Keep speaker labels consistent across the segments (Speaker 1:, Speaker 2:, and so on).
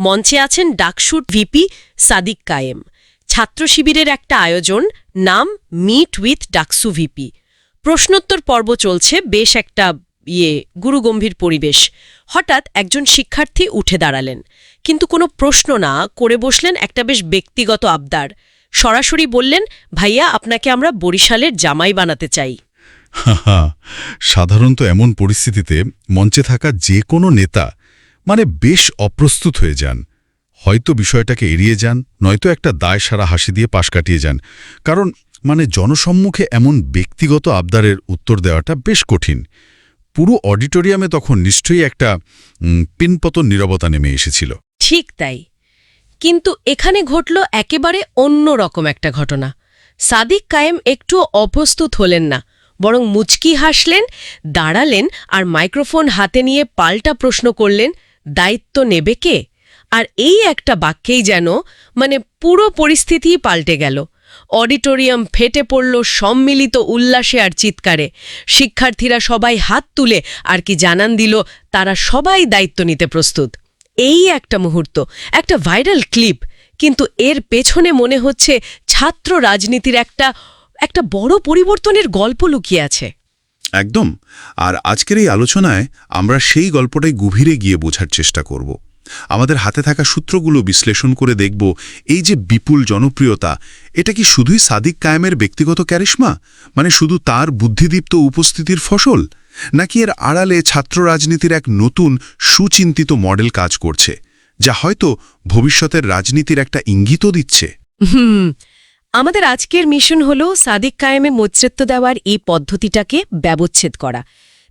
Speaker 1: মঞ্চে আছেন ডাকসুট ভিপি সাদিক কায়েম। ছাত্র শিবিরের একটা আয়োজন, নাম মিট উইথ ডাকসু ভিপি। প্রশ্নোত্তর পর্ব চলছে, বেশ একটা ইয়ে গুরুগম্ভীর পরিবেশ। হঠাৎ একজন শিক্ষার্থী উঠে দাঁড়ালেন। কিন্তু কোনো প্রশ্ন না করে বসলেন একটা বেশ ব্যক্তিগত আবদার। সরাসরি বললেন, ভাইয়া, আপনাকে আমরা বরিশালের জামাই বানাতে চাই।
Speaker 2: সাধারণত এমন পরিস্থিতিতে মঞ্চে থাকা যে কোনো নেতা মানে বেশ অপ্রস্তুত হয়ে যান। হয়তো বিষয়টাকে এড়িয়ে যান, নয়তো একটা দায় সারা হাসি দিয়ে পাশ কাটিয়ে যান। কারণ মানে জনসম্মুখে এমন ব্যক্তিগত আবদারের উত্তর দেওয়াটা বেশ কঠিন। পুরো অডিটোরিয়ামে তখন নিশ্চয়ই একটা পিনপতন নীরবতা নেমে এসেছিল।
Speaker 1: ঠিক তাই। কিন্তু এখানে ঘটল একেবারে অন্য রকম একটা ঘটনা। সাদিক কায়েম একটু অপ্রস্তুত হলেন না, বরং মুচকি হাসলেন, দাঁড়ালেন আর মাইক্রোফোন হাতে নিয়ে পাল্টা প্রশ্ন করলেন দায়িত্ব নেবে কে? আর এই একটা বাক্যেই যেন মানে পুরো পরিস্থিতিই পাল্টে গেল। অডিটোরিয়াম ফেটে পড়ল সম্মিলিত উল্লাসে আর চিৎকারে। শিক্ষার্থীরা সবাই হাত তুলে আর কি জানান দিল, তারা সবাই দায়িত্ব নিতে প্রস্তুত। এই একটা মুহূর্ত, একটা ভাইরাল ক্লিপ, কিন্তু এর পেছনে মনে হচ্ছে ছাত্র রাজনীতির একটা একটা বড় পরিবর্তনের গল্প লুকিয়ে আছে।
Speaker 3: একদম। আর আজকের এই আলোচনায় আমরা সেই গল্পটাই গভীরে গিয়ে বোঝার চেষ্টা করব। আমাদের হাতে থাকা সূত্রগুলো বিশ্লেষণ করে দেখব এই যে বিপুল জনপ্রিয়তা, এটা কি শুধুই সাদিক কায়েমের ব্যক্তিগত ক্যারিশমা? মানে শুধু তার বুদ্ধিদীপ্ত উপস্থিতির ফসল? নাকি এর আড়ালে ছাত্র রাজনীতির এক নতুন সুচিন্তিত মডেল কাজ করছে, যা হয়তো ভবিষ্যতের রাজনীতির একটা ইঙ্গিতও দিচ্ছে?
Speaker 1: আমাদের আজকের মিশন হল সাদিক কায়েমে মৈত্রেত্ব দেওয়ার এই পদ্ধতিটাকে ব্যবচ্ছেদ করা।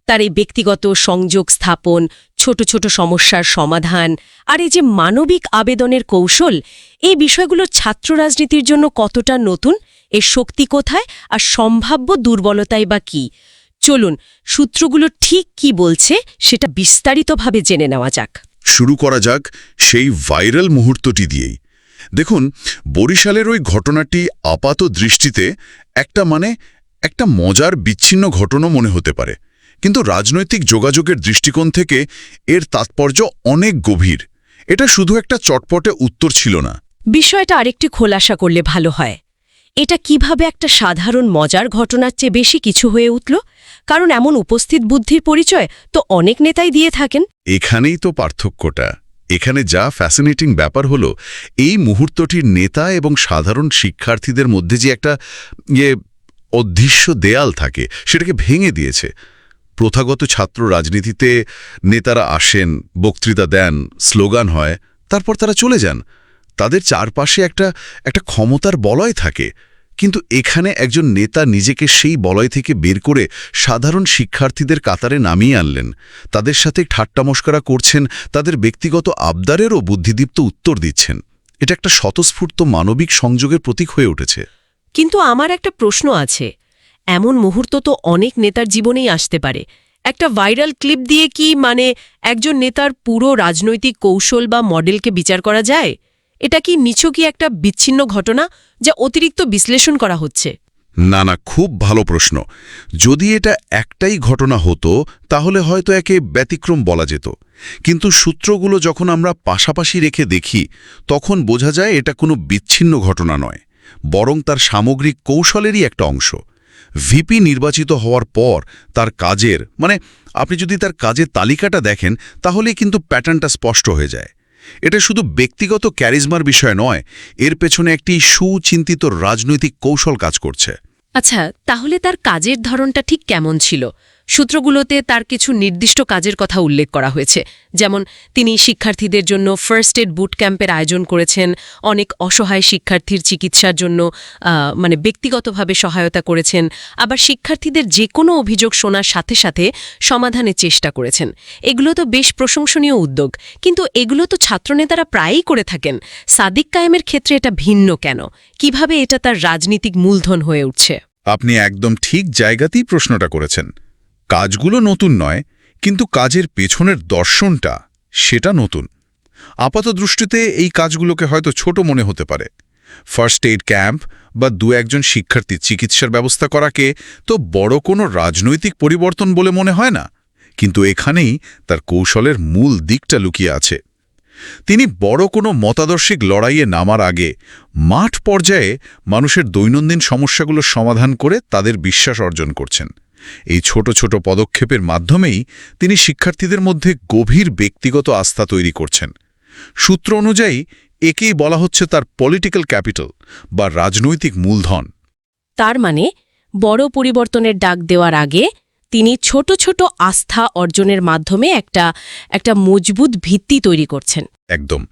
Speaker 1: তার এই ব্যক্তিগত সংযোগ স্থাপন, ছোট ছোট সমস্যার সমাধান আর এই যে মানবিক আবেদনের কৌশল, এই বিষয়গুলো ছাত্র রাজনীতির জন্য কতটা নতুন, এর শক্তি কোথায় আর সম্ভাব্য দুর্বলতাই বা কি? চলুন, সূত্রগুলো ঠিক কি বলছে সেটা বিস্তারিতভাবে জেনে নেওয়া যাক।
Speaker 3: শুরু করা যাক সেই ভাইরাল মুহূর্তটি দিয়েই। দেখুন বরিশালের ওই ঘটনাটি আপাত দৃষ্টিতে একটা মানে একটা মজার বিচ্ছিন্ন ঘটনা মনে হতে পারে। কিন্তু রাজনৈতিক যোগাযোগের দৃষ্টিকোণ থেকে এর তাৎপর্য অনেক গভীর। এটা শুধু একটা চটপটে উত্তর ছিল না।
Speaker 1: বিষয়টা আরেকটি খোলাসা করলে ভালো হয়। এটা কীভাবে একটা সাধারণ মজার ঘটনার চেয়ে বেশি কিছু হয়ে উঠল? কারণ এমন উপস্থিত বুদ্ধির পরিচয় তো অনেক নেতাই দিয়ে থাকেন।
Speaker 3: এখানেই তো পার্থক্যটা। এখানে যা ফ্যাসিনেটিং ব্যাপার হলো, এই মুহূর্তটির নেতা এবং সাধারণ শিক্ষার্থীদের মধ্যে যে একটা ইয়ে অদৃশ্য দেয়াল থাকে, সেটাকে ভেঙে দিয়েছে। প্রথাগত ছাত্র রাজনীতিতে নেতারা আসেন, বক্তৃতা দেন, স্লোগান হয়, তারপর তারা চলে যান। তাদের চারপাশে একটা একটা ক্ষমতার বলয় থাকে। কিন্তু এখানে একজন নেতা নিজেকে সেই বলয় থেকে বের করে সাধারণ শিক্ষার্থীদের কাতারে নামিয়ে আনলেন। তাদের সাথে ঠাট্টামস্করা করছেন, তাদের ব্যক্তিগত আবদারেরও বুদ্ধিদীপ্ত উত্তর দিচ্ছেন। এটা একটা স্বতঃস্ফূর্ত মানবিক সংযোগের প্রতীক হয়ে উঠেছে।
Speaker 1: কিন্তু আমার একটা প্রশ্ন আছে। এমন মুহূর্ত তো অনেক নেতার জীবনেই আসতে পারে। একটা ভাইরাল ক্লিপ দিয়ে কি মানে একজন নেতার পুরো রাজনৈতিক কৌশল বা মডেলকে বিচার করা যায়? এটা কি নিছকই একটা বিচ্ছিন্ন ঘটনা যা অতিরিক্ত বিশ্লেষণ করা হচ্ছে?
Speaker 3: না না, খুব ভালো প্রশ্ন। যদি এটা একটাই ঘটনা হতো, তাহলে হয়তো একে ব্যতিক্রম বলা যেত। কিন্তু সূত্রগুলো যখন আমরা পাশাপাশি রেখে দেখি, তখন বোঝা যায় এটা কোনো বিচ্ছিন্ন ঘটনা নয়, বরং তার সামগ্রিক কৌশলেরই একটা অংশ। ভিপি নির্বাচিত হওয়ার পর তার কাজের মানে আপনি যদি তার কাজের তালিকাটা দেখেন তাহলে কিন্তু প্যাটার্নটা স্পষ্ট হয়ে যায়। এটা শুধু ব্যক্তিগত ক্যারিজমার বিষয় নয়, এর পেছনে একটি সুচিন্তিত রাজনৈতিক কৌশল কাজ করছে।
Speaker 1: আচ্ছা তাহলে তার কাজের ধরনটা ঠিক কেমন ছিল? সূত্রগুলোতে তার কিছু নির্দিষ্ট কাজের কথা উল্লেখ করা হয়েছে। যেমন, তিনি শিক্ষার্থীদের জন্য ফার্স্ট এড বুট ক্যাম্পের আয়োজন করেছেন, অনেক অসহায় শিক্ষার্থীর চিকিৎসার জন্য মানে ব্যক্তিগতভাবে সহায়তা করেছেন, আবার শিক্ষার্থীদের যে কোনো অভিযোগ শোনার সাথে সাথে সমাধানের চেষ্টা করেছেন। এগুলো তো বেশ প্রশংসনীয় উদ্যোগ, কিন্তু এগুলো তো ছাত্রনেতারা প্রায়ই করে থাকেন। সাদিক কায়েমের ক্ষেত্রে এটা ভিন্ন কেন? কীভাবে এটা তার রাজনীতিক মূলধন হয়ে উঠছে?
Speaker 3: আপনি একদম ঠিক জায়গাতেই প্রশ্নটা করেছেন। কাজগুলো নতুন নয়, কিন্তু কাজের পেছনের দর্শনটা সেটা নতুন। আপাত দৃষ্টিতে এই কাজগুলোকে হয়তো ছোট মনে হতে পারে। ফার্স্ট এইড ক্যাম্প বা দু একজন শিক্ষার্থীর চিকিৎসার ব্যবস্থা করাকে তো বড় কোনো রাজনৈতিক পরিবর্তন বলে মনে হয় না, কিন্তু এখানেই তার কৌশলের মূল দিকটা লুকিয়ে আছে। তিনি বড় কোনো মতাদর্শিক লড়াইয়ে নামার আগে মাঠ পর্যায়ে মানুষের দৈনন্দিন সমস্যাগুলো সমাধান করে তাদের বিশ্বাস অর্জন করছেন। এই ছোট ছোট পদক্ষেপের মাধ্যমেই তিনি শিক্ষার্থীদের মধ্যে গভীর ব্যক্তিগত আস্থা তৈরি করছেন। সূত্র অনুযায়ী একেই বলা হচ্ছে তার পলিটিক্যাল ক্যাপিটাল বা রাজনৈতিক মূলধন।
Speaker 1: তার মানে বড় পরিবর্তনের ডাক দেওয়ার আগে তিনি ছোট ছোট আস্থা অর্জনের মাধ্যমে একটা একটা মজবুত ভিত্তি তৈরি করছেন।
Speaker 3: একদম।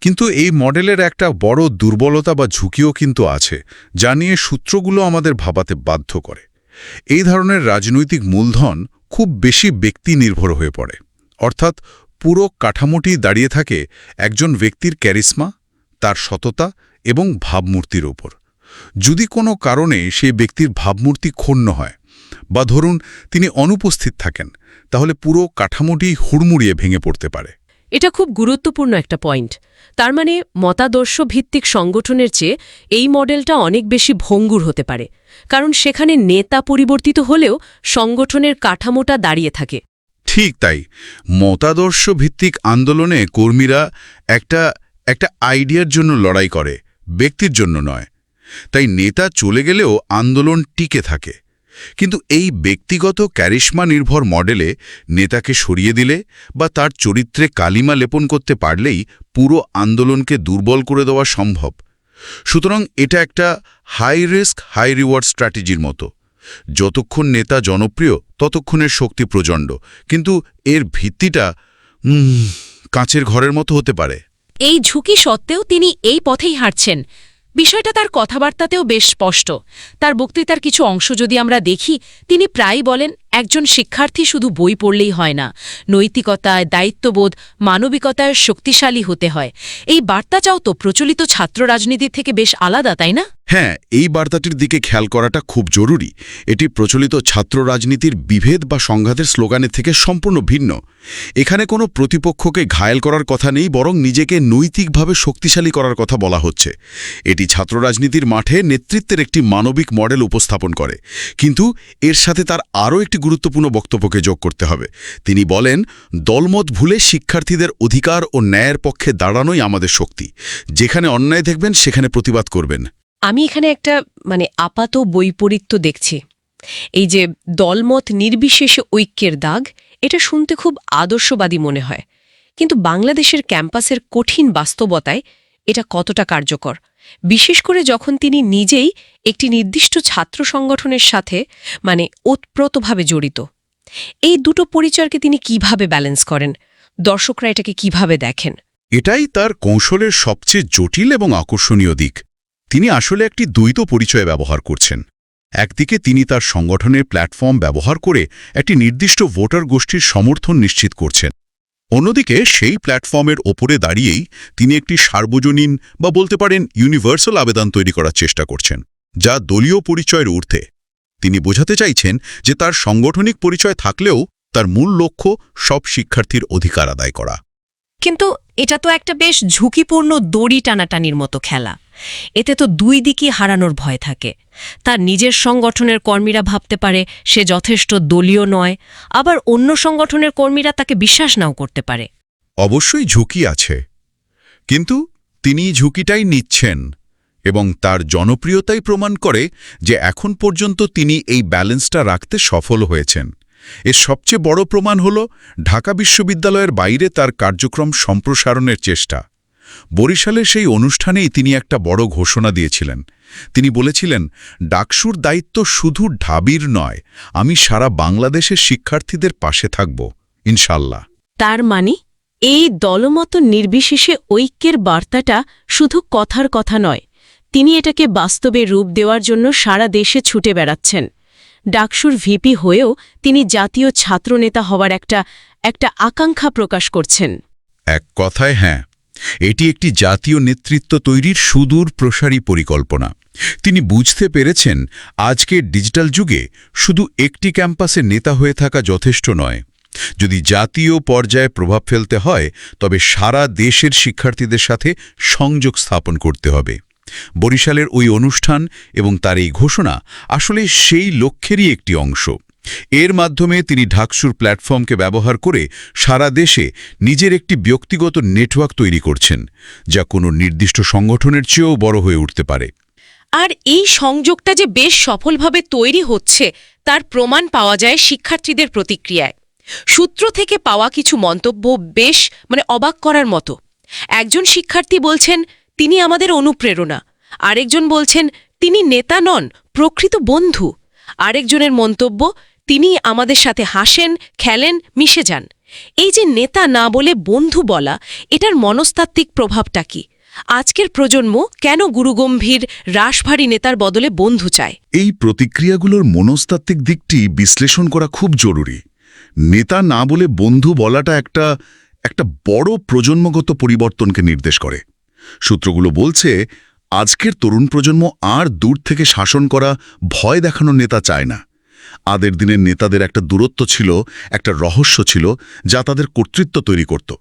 Speaker 3: কিন্তু এই মডেলের একটা বড় দুর্বলতা বা ঝুঁকিও কিন্তু আছে যা নিয়ে সূত্রগুলো আমাদের ভাবাতে বাধ্য করে। এই ধরনের রাজনৈতিক মূলধন খুব বেশি ব্যক্তি নির্ভর হয়ে পড়ে। অর্থাৎ পুরো কাঠামোটি দাঁড়িয়ে থাকে একজন ব্যক্তির ক্যারিসমা তার সততা এবং ভাবমূর্তির ওপর। যদি কোনো কারণে সেই ব্যক্তির ভাবমূর্তি ক্ষুণ্ণ হয় বা ধরুন তিনি অনুপস্থিত থাকেন, তাহলে পুরো কাঠামোটি হুড়মুড়িয়ে ভেঙে পড়তে পারে।
Speaker 1: এটা খুব গুরুত্বপূর্ণ একটা পয়েন্ট। তার মানে মতাদর্শ ভিত্তিক সংগঠনের চেয়ে এই মডেলটা অনেক বেশি ভঙ্গুর হতে পারে। কারণ সেখানে নেতা পরিবর্তিত হলেও সংগঠনের কাঠামোটা দাঁড়িয়ে থাকে।
Speaker 3: ঠিক তাই। মতাদর্শ ভিত্তিক আন্দোলনে কর্মীরা একটা একটা আইডিয়ার জন্য লড়াই করে, ব্যক্তির জন্য নয়। তাই নেতা চলে গেলেও আন্দোলন টিকে থাকে। কিন্তু এই ব্যক্তিগত ক্যারিশমা নির্ভর মডেলে নেতাকে সরিয়ে দিলে বা তার চরিত্রে কালিমা লেপন করতে পারলেই পুরো আন্দোলনকে দুর্বল করে দেওয়া সম্ভব। সুতরাং এটা একটা হাই রিস্ক হাই রিওয়ার্ড স্ট্র্যাটেজির মতো। যতক্ষণ নেতা জনপ্রিয়, ততক্ষণের শক্তি প্রচণ্ড। কিন্তু এর ভিত্তিটা কাঁচের ঘরের মতো হতে পারে।
Speaker 4: এই ঝুঁকি সত্ত্বেও তিনি এই পথেই হাঁটছেন। বিষয়টা তার কথাবার্তাতেও বেশ স্পষ্ট। তার বক্তৃতার কিছু অংশ যদি আমরা দেখি, তিনি প্রায়ই বলেন একজন শিক্ষার্থী শুধু বই পড়লেই হয় না। নৈতিকতায় দায়িত্ববোধ, মানবিকতায় শক্তিশালী হতে হয়। এই বার্তাটাও তো প্রচলিত ছাত্র রাজনীতির থেকে বেশ আলাদা, তাই না?
Speaker 3: হ্যাঁ এই বার্তাটির দিকে খেয়াল করাটা খুব জরুরি। এটি প্রচলিত ছাত্র রাজনীতির বিভেদ বা সংঘাতের স্লোগানের থেকে সম্পূর্ণ ভিন্ন। এখানে কোনো প্রতিপক্ষকে ঘায়েল করার কথা নেই, বরং নিজেকে নৈতিকভাবে শক্তিশালী করার কথা বলা হচ্ছে। এটি ছাত্র রাজনীতির মাঠে নেতৃত্বের একটি মানবিক মডেল উপস্থাপন করে। কিন্তু এর সাথে তার আরও একটি গুরুত্বপূর্ণ বক্তব্যকে যোগ করতে হবে। তিনি বলেন, দলমত ভুলে শিক্ষার্থীদের অধিকার ও ন্যায়ের পক্ষে দাঁড়ানোই আমাদের শক্তি। যেখানে অন্যায় দেখবেন, সেখানে প্রতিবাদ করবেন।
Speaker 1: আমি এখানে একটা মানে আপাত বৈপরীত্য দেখছি। এই যে দলমত নির্বিশেষে ঐক্যের দাগ, এটা শুনতে খুব আদর্শবাদী মনে হয়। কিন্তু বাংলাদেশের ক্যাম্পাসের কঠিন বাস্তবতায় এটা কতটা কার্যকর? বিশেষ করে যখন তিনি নিজেই একটি নির্দিষ্ট ছাত্র সংগঠনের সাথে মানে ওতপ্রোতভাবে জড়িত। এই দুটো পরিচয়কে তিনি কীভাবে ব্যালেন্স করেন? দর্শকরা এটাকে কীভাবে দেখেন?
Speaker 3: এটাই তার কৌশলের সবচেয়ে জটিল এবং আকর্ষণীয় দিক। তিনি আসলে একটি দ্বৈত পরিচয় ব্যবহার করছেন। একদিকে তিনি তার সংগঠনের প্ল্যাটফর্ম ব্যবহার করে একটি নির্দিষ্ট ভোটার গোষ্ঠীর সমর্থন নিশ্চিত করছেন। অন্যদিকে সেই প্ল্যাটফর্মের ওপরে দাঁড়িয়েই তিনি একটি সার্বজনীন বা বলতে পারেন ইউনিভার্সাল আবেদন তৈরি করার চেষ্টা করছেন, যা দলীয় পরিচয়ের ঊর্ধ্বে। তিনি বোঝাতে চাইছেন যে তার সাংগঠনিক পরিচয় থাকলেও তার মূল লক্ষ্য সব শিক্ষার্থীর অধিকার আদায় করা।
Speaker 4: কিন্তু এটা তো একটা বেশ ঝুঁকিপূর্ণ দড়ি টানাটানির মতো খেলা। এতে তো দুই দিকই হারানোর ভয় থাকে। তার নিজের সংগঠনের কর্মীরা ভাবতে পারে সে যথেষ্ট দলীয় নয়, আবার অন্য সংগঠনের কর্মীরা তাকে বিশ্বাস নাও করতে পারে।
Speaker 3: অবশ্যই ঝুঁকি আছে, কিন্তু তিনি ঝুঁকিটাই নিচ্ছেন এবং তার জনপ্রিয়তাই প্রমাণ করে যে এখন পর্যন্ত তিনি এই ব্যালেন্সটা রাখতে সফল হয়েছেন। এর সবচেয়ে বড় প্রমাণ হল ঢাকা বিশ্ববিদ্যালয়ের বাইরে তার কার্যক্রম সম্প্রসারণের চেষ্টা। বরিশালের সেই অনুষ্ঠানেই তিনি একটা বড় ঘোষণা দিয়েছিলেন। তিনি বলেছিলেন ডাকসুর দায়িত্ব শুধু ঢাবির নয় আমি সারা বাংলাদেশের শিক্ষার্থীদের পাশে থাকব ইনশাল্লাহ
Speaker 1: তার মানে এই দলমত নির্বিশেষে ঐক্যের বার্তাটা শুধু কথার কথা নয় তিনি এটাকে বাস্তবে রূপ দেওয়ার জন্য সারা দেশে ছুটে বেড়াচ্ছেন। ডাকসুর ভিপি হয়েও তিনি জাতীয় ছাত্রনেতা হওয়ার একটা একটা আকাঙ্ক্ষা প্রকাশ করছেন।
Speaker 3: এক কথায় হ্যাঁ এটি একটি জাতীয় নেতৃত্ব তৈরির সুদূর প্রসারী পরিকল্পনা। তিনি বুঝতে পেরেছেন, আজকের ডিজিটাল যুগে শুধু একটি ক্যাম্পাসে নেতা হয়ে থাকা যথেষ্ট নয়। যদি জাতীয় পর্যায়ে প্রভাব ফেলতে হয়, তবে সারা দেশের শিক্ষার্থীদের সাথে সংযোগ স্থাপন করতে হবে। বরিশালের ওই অনুষ্ঠান এবং তার এই ঘোষণা আসলে সেই লক্ষ্যেরই একটি অংশ। এর মাধ্যমে তিনি ঢাকসুর প্ল্যাটফর্মকে ব্যবহার করে সারা দেশে নিজের একটি ব্যক্তিগত নেটওয়ার্ক তৈরি করছেন, যা কোনো নির্দিষ্ট সংগঠনের চেয়েও বড় হয়ে উঠতে পারে।
Speaker 4: আর এই সংযোগটা যে বেশ সফলভাবে তৈরি হচ্ছে, তার প্রমাণ পাওয়া যায় শিক্ষার্থীদের প্রতিক্রিয়ায়। সূত্র থেকে পাওয়া কিছু মন্তব্য বেশ মানে অবাক করার মতো। একজন শিক্ষার্থী বলছেন, তিনি আমাদের অনুপ্রেরণা। আরেকজন বলছেন, তিনি নেতা নন, প্রকৃত বন্ধু। আরেকজনের মন্তব্য তিনি আমাদের সাথে হাসেন, খেলেন, মিশে যান। এই যে নেতা না বলে বন্ধু বলা, এটার মনস্তাত্ত্বিক প্রভাবটা কি? আজকের প্রজন্ম কেন গুরুগম্ভীর রাশভারী নেতার বদলে বন্ধু চায়?
Speaker 3: এই প্রতিক্রিয়াগুলোর মনস্তাত্ত্বিক দিকটি বিশ্লেষণ করা খুব জরুরি। নেতা না বলে বন্ধু বলাটা একটা একটা বড় প্রজন্মগত পরিবর্তনকে নির্দেশ করে। সূত্রগুলো বলছে, আজকের তরুণ প্রজন্ম আর দূর থেকে শাসন করা, ভয় দেখানোর নেতা চায় না। আদের দিনের নেতাদের একটা দূরত্ব ছিল, একটা রহস্য ছিল, যা তাদের কর্তৃত্ব তৈরি করত।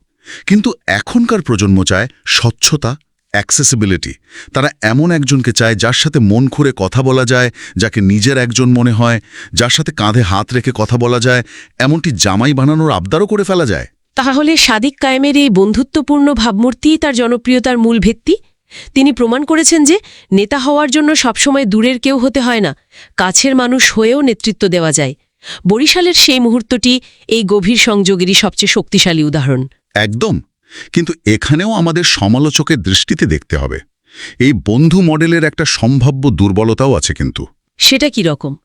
Speaker 3: কিন্তু এখনকার প্রজন্ম চায় স্বচ্ছতা অ্যাক্সেসিবিলিটি তারা এমন একজনকে চায় যার সাথে মন খুঁড়ে কথা বলা যায়, যাকে নিজের একজন মনে হয়, যার সাথে কাঁধে হাত রেখে কথা বলা যায়, এমনটি জামাই বানানোর আবদারও করে ফেলা যায়।
Speaker 1: তাহলে সাদিক কায়েমের এই বন্ধুত্বপূর্ণ ভাবমূর্তিই তার জনপ্রিয়তার মূল ভিত্তি? তিনি প্রমাণ করেছেন যে নেতা হওয়ার জন্য সবসময় দূরের কেউ হতে হয় না কাছের মানুষ হয়েও নেতৃত্ব দেওয়া যায়। বরিশালের সেই মুহূর্তটি এই গভীর সংযোগেরই সবচেয়ে শক্তিশালী উদাহরণ।
Speaker 3: একদম। কিন্তু এখানেও আমাদের সমালোচকের দৃষ্টিতে দেখতে হবে। এই বন্ধু মডেলের একটা সম্ভাব্য দুর্বলতাও আছে কিন্তু।
Speaker 1: সেটা কি রকম?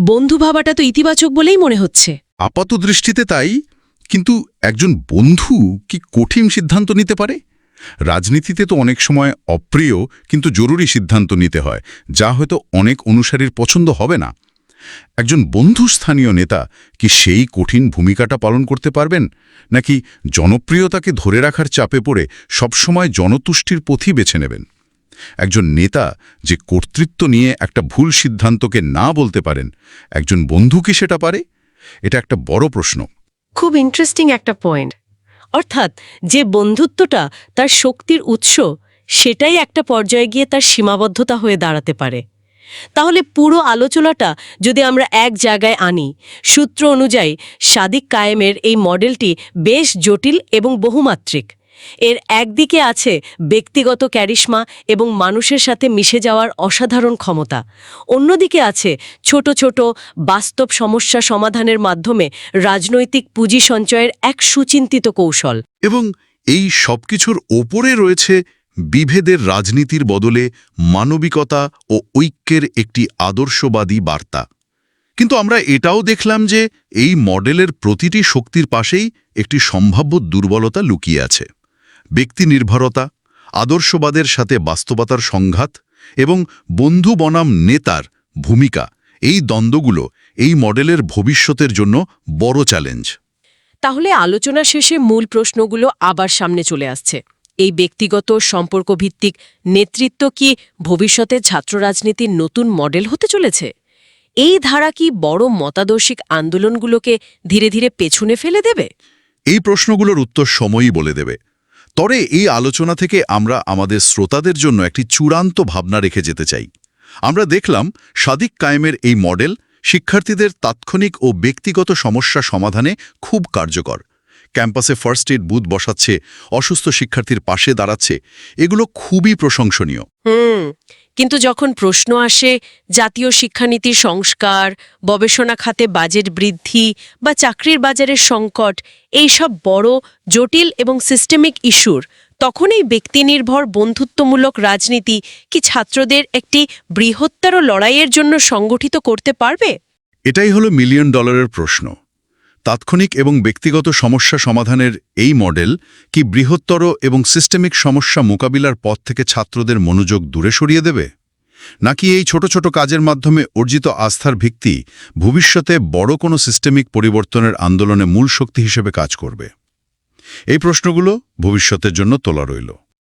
Speaker 1: বন্ধু ভাবাটা তো ইতিবাচক বলেই মনে হচ্ছে।
Speaker 3: আপাত দৃষ্টিতে তাই কিন্তু একজন বন্ধু কি কঠিন সিদ্ধান্ত নিতে পারে? রাজনীতিতে তো অনেক সময় অপ্রিয় কিন্তু জরুরি সিদ্ধান্ত নিতে হয়, যা হয়তো অনেক অনুসারীর পছন্দ হবে না। একজন বন্ধু স্থানীয় নেতা কি সেই কঠিন ভূমিকাটা পালন করতে পারবেন? নাকি জনপ্রিয়তাকে ধরে রাখার চাপে পড়ে সবসময় জনতুষ্টির পথই বেছে নেবেন? একজন নেতা যে কর্তৃত্ব নিয়ে একটা ভুল সিদ্ধান্তকে না বলতে পারেন, একজন বন্ধু কি সেটা পারে? এটা একটা বড় প্রশ্ন।
Speaker 1: খুব ইন্টারেস্টিং একটা পয়েন্ট অর্থাৎ যে বন্ধুত্বটা তার শক্তির উৎস, সেটাই একটা পর্যায়ে গিয়ে তার সীমাবদ্ধতা হয়ে দাঁড়াতে পারে। তাহলে পুরো আলোচনাটা যদি আমরা এক জায়গায় আনি, সূত্র অনুযায়ী সাদিক কায়েমের এই মডেলটি বেশ জটিল এবং বহুমাত্রিক। এর একদিকে আছে ব্যক্তিগত ক্যারিশমা এবং মানুষের সাথে মিশে যাওয়ার অসাধারণ ক্ষমতা। অন্যদিকে আছে ছোট ছোট বাস্তব সমস্যা সমাধানের মাধ্যমে রাজনৈতিক পুঁজি সঞ্চয়ের এক সুচিন্তিত কৌশল।
Speaker 3: এবং এই সবকিছুর ওপরে রয়েছে বিভেদের রাজনীতির বদলে মানবিকতা ও ঐক্যের একটি আদর্শবাদী বার্তা। কিন্তু আমরা এটাও দেখলাম যে এই মডেলের প্রতিটি শক্তির পাশেই একটি সম্ভাব্য দুর্বলতা লুকিয়ে আছে। ব্যক্তি নির্ভরতা আদর্শবাদের সাথে বাস্তবতার সংঘাত এবং বন্ধু বনাম নেতার ভূমিকা এই দ্বন্দ্বগুলো এই মডেলের ভবিষ্যতের জন্য বড় চ্যালেঞ্জ।
Speaker 1: তাহলে আলোচনা শেষে মূল প্রশ্নগুলো আবার সামনে চলে আসছে। এই ব্যক্তিগত সম্পর্কভিত্তিক নেতৃত্ব কি ভবিষ্যতে ছাত্র রাজনীতির নতুন মডেল হতে চলেছে? এই ধারা কি বড় মতাদর্শিক আন্দোলনগুলোকে ধীরে ধীরে পেছনে ফেলে দেবে?
Speaker 3: এই প্রশ্নগুলোর উত্তর সময়ই বলে দেবে। তবে এই আলোচনা থেকে আমরা আমাদের শ্রোতাদের জন্য একটি চূড়ান্ত ভাবনা রেখে যেতে চাই। আমরা দেখলাম সাদিক কায়েমের এই মডেল শিক্ষার্থীদের তাৎক্ষণিক ও ব্যক্তিগত সমস্যা সমাধানে খুব কার্যকর। ক্যাম্পাসে ফার্স্ট এড বুথ বসাচ্ছে অসুস্থ শিক্ষার্থীর পাশে দাঁড়াচ্ছে এগুলো খুবই প্রশংসনীয়।
Speaker 1: হুম কিন্তু যখন প্রশ্ন আসে জাতীয় শিক্ষানীতির সংস্কার গবেষণা খাতে বাজেট বৃদ্ধি বা চাকরির বাজারের সংকট এইসব বড় জটিল এবং সিস্টেমিক ইস্যুর তখন এই ব্যক্তিনির্ভর বন্ধুত্বমূলক রাজনীতি কি ছাত্রদের একটি বৃহত্তর লড়াইয়ের জন্য সংগঠিত করতে পারবে?
Speaker 3: এটাই হলো মিলিয়ন ডলারের প্রশ্ন। তাৎক্ষণিক এবং ব্যক্তিগত সমস্যা সমাধানের এই মডেল কি বৃহত্তর এবং সিস্টেমিক সমস্যা মোকাবিলার পথ থেকে ছাত্রদের মনোযোগ দূরে সরিয়ে দেবে? নাকি এই ছোট ছোট কাজের মাধ্যমে অর্জিত আস্থার ভিত্তি ভবিষ্যতে বড় কোনো সিস্টেমিক পরিবর্তনের আন্দোলনে মূল শক্তি হিসেবে কাজ করবে? এই প্রশ্নগুলো ভবিষ্যতের জন্য তোলা রইল।